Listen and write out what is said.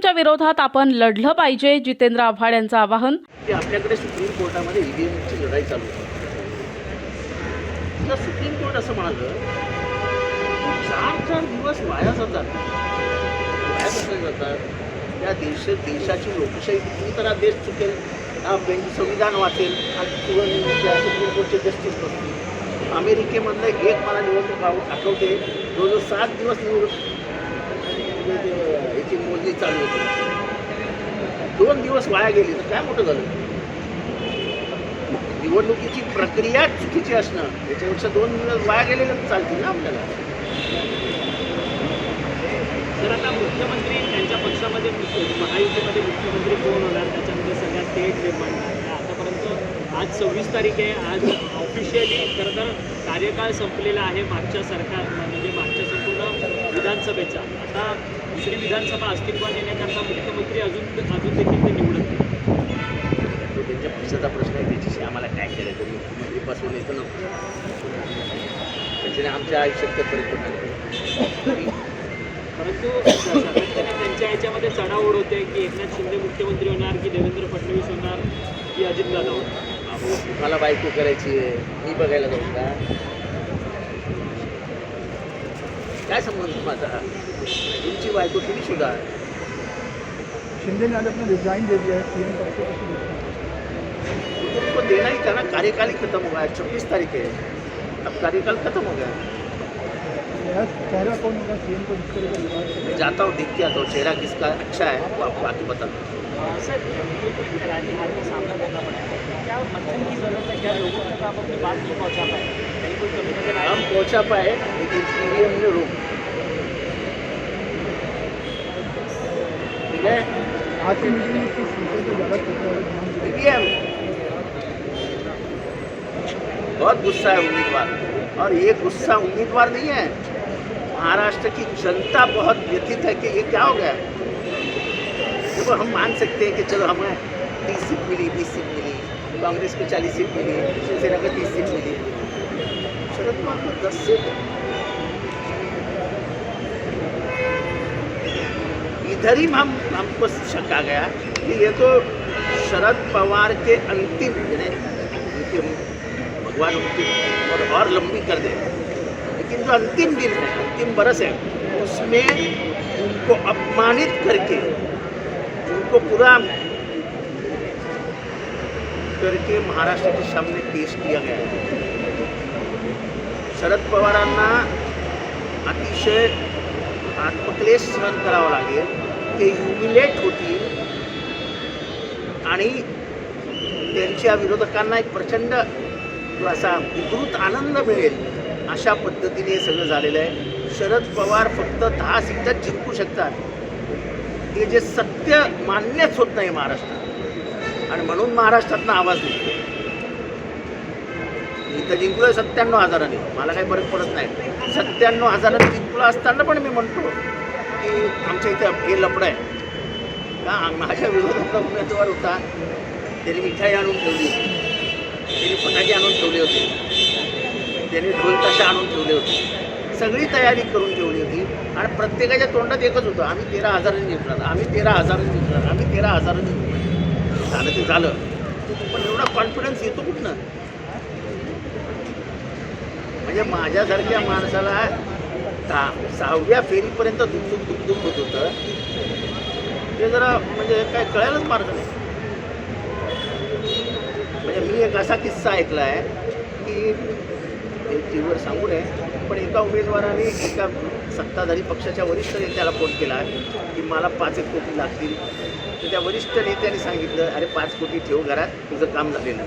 ईव्हीएमच्या विरोधात आपण लढलं पाहिजे जितेंद्र आव्हाड यांचं आवाहन. आपल्याकडे सुप्रीम कोर्टामध्ये ईव्हीएमची लढाई चालू आहे सुप्रीम कोर्ट असं म्हणालं चार चार दिवस वाया जातात. वाया कसं जातात? या देश देशाची लोकशाही किती तर हा देश चुकेल संविधान वाचेल सुप्रीम कोर्टचे जस्टिस बसतील अमेरिकेमधलं एक मला निवडणूक आठवते आठवते हजार सात दिवस निवडणूक ते याची मोजणी चालू होती. दोन दिवस वाया गेली तर काय मोठं झालं? निवडणुकीची प्रक्रिया चुकीची असणं याच्यापेक्षा दोन दिवस वाया गेलेले चालतील ना आपल्याला. तर आता मुख्यमंत्री त्यांच्या पक्षामध्ये महायुतीमध्ये मुख्यमंत्री कोण होणार? त्याच्यामध्ये सगळ्या तेट निर्माण आतापर्यंत आज सव्वीस तारीख आहे. आज ऑफिशियली खरं तर कार्यकाळ संपलेला आहे. मागच्या सरकार म्हणजे मागच्या विधानसभेचा. आता दुसरी विधानसभा अस्तित्वात येण्याकरता मुख्यमंत्री अजून अजून देखील ते निवडत नाही. तो त्यांच्या पक्षाचा प्रश्न आहे त्याच्याशी आम्हाला काय करायचं? मुख्यमंत्री बसवून येतं नको त्याच्याने आमच्या आयुष्यात काही परिपूर्ण नाही. परंतु त्यांच्या याच्यामध्ये चढाओढ होते की एकनाथ शिंदे मुख्यमंत्री होणार की देवेंद्र फडणवीस होणार की होणार? अहो, मला बायको करायची आहे मी बघायला जाऊ का? काय संबंध माझा? तुमची बायको तुम्ही सुद्धा शिंदे ने आज अपना रिजाइन दे दिया है सीएम पद हैं? देना ही था ना कार्यकाल ही खत्म हो गया छब्बीस तारीख है अब कार्यकाल खत्म हो गया चेहरा कौन होगा सीएम को मैं जाता हूँ देख के आता हूँ चेहरा किसका अच्छा है वो आपको आके बता सर का सामना करना पड़ा है। क्या मंथन की ज़रूरत है? क्या लोगों तक आप अपनी बात नहीं पहुँचा पाए? कहीं कोई कमी नज़र हम पहुँचा पाए लेकिन ईवीएम ने रोक ठीक है ईवीएम बहुत गुस्सा है उम्मीदवार। और ये गुस्सा उम्मीदवार नहीं है। महाराष्ट्र की जनता बहुत व्यथित है कि ये क्या हो गया? देखो, हम मान सकते हैं कि चलो, हमें तीस सीट मिली, बीस सीट मिली, कांग्रेस को चालीस सीट मिली, शिवसेना को तीस सीट मिली। शरद पवार को दस सीट इधर ही हम हमको शक गया कि ये तो शरद पवार के अंतिम उनके भगवान उनकी और और लंबी कर दे। लेकिन जो अंतिम दिन है, अंतिम बरस है, उसमें उनको अपमानित करके, उनको पूरा करके महाराष्ट्र के सामने पेश किया गया है। शरद पवारांना अतिशय आत्मक्लेश सहन करावा लागेल। ते ह्युमिलेट होतील. आणि त्यांच्या विरोधकांना एक प्रचंड असा विकृत आनंद मिळेल अशा पद्धतीने हे सगळं झालेलं आहे. शरद पवार फक्त दहा सीटच जिंकू शकतात. हे जे सत्य मान्यच होत नाही महाराष्ट्रात. आणि म्हणून महाराष्ट्रातनं आवाज निघतो. इथं जिंकलोय सत्त्याण्णव हजाराने. मला काही फरक पडत नाही. सत्त्याण्णव हजाराने जिंकलो असताना पण मी म्हणतो. की आमच्या इथं हे लपडं आहे. का? माझ्या विरोधातला उमेदवार होता. त्यांनी मिठाई आणून ठेवली होती. त्यांनी फटाके आणून ठेवले होते. त्यांनी ढोलताशा आणून ठेवले होते. सगळी तयारी करून ठेवली होती. आणि प्रत्येकाच्या तोंडात एकच होतं. आम्ही तेरा हजारांनी जिंकणार. आम्ही तेरा हजारांनी जिंकणार. आम्ही तेरा हजारांनी जिंकणार. झालं ते झालं. पण एवढा कॉन्फिडन्स येतो कुठनं? म्हणजे माझ्यासारख्या माणसाला दहा सहाव्या फेरीपर्यंत दुखदुख दुखदुख होत होतं. ते जरा म्हणजे काय कळायलाच मार्ग नाही. म्हणजे मी एक असा किस्सा ऐकला आहे की टी व्हीवर सांगू नये पण एका उमेदवाराने एका सत्ताधारी पक्षाच्या वरिष्ठ नेत्याला फोन केला की मला पाच एक कोटी लागतील. तर त्या वरिष्ठ नेत्याने सांगितलं अरे पाच कोटी ठेव घरात तुझं काम झालेलं